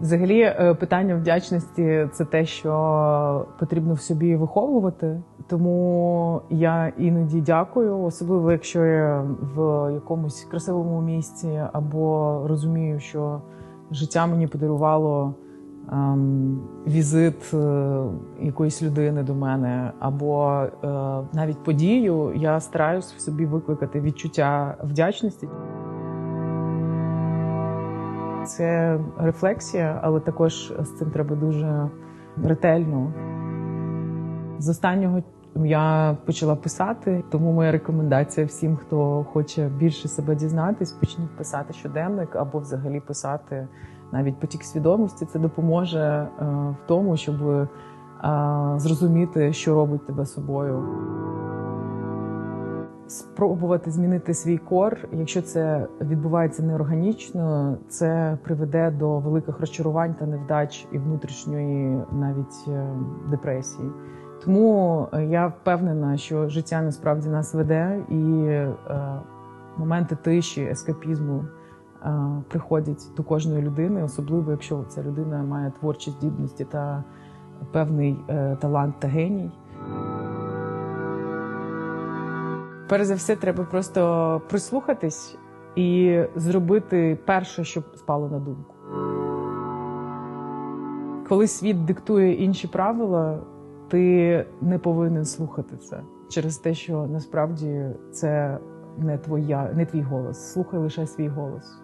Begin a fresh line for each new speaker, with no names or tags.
Взагалі, е, питання вдячності це те, що потрібно в собі виховувати. Тому я іноді дякую, особливо якщо я в якомусь красивому місці або розумію, що життя мені подарувало ем, візит е, якоїсь людини до мене, або е, навіть подію, я стараюсь в собі викликати відчуття вдячності. Це рефлексія, але також з цим треба дуже ретельно. З останнього я почала писати, тому моя рекомендація всім, хто хоче більше себе дізнатись, почніть писати щоденник або взагалі писати навіть потік свідомості. Це допоможе е, в тому, щоб е, зрозуміти, що робить тебе собою. Спробувати змінити свій кор, якщо це відбувається неорганічно, це приведе до великих розчарувань та невдач і внутрішньої навіть е, депресії. Тому е, я впевнена, що життя насправді нас веде, і е, моменти тиші, ескапізму е, приходять до кожної людини, особливо якщо ця людина має творчі здібності та певний е, талант та геній. Перш за все, треба просто прислухатись і зробити перше, що спало на думку. Коли світ диктує інші правила, ти не повинен слухати це через те, що насправді це не твоя, не твій голос. Слухай лише свій голос.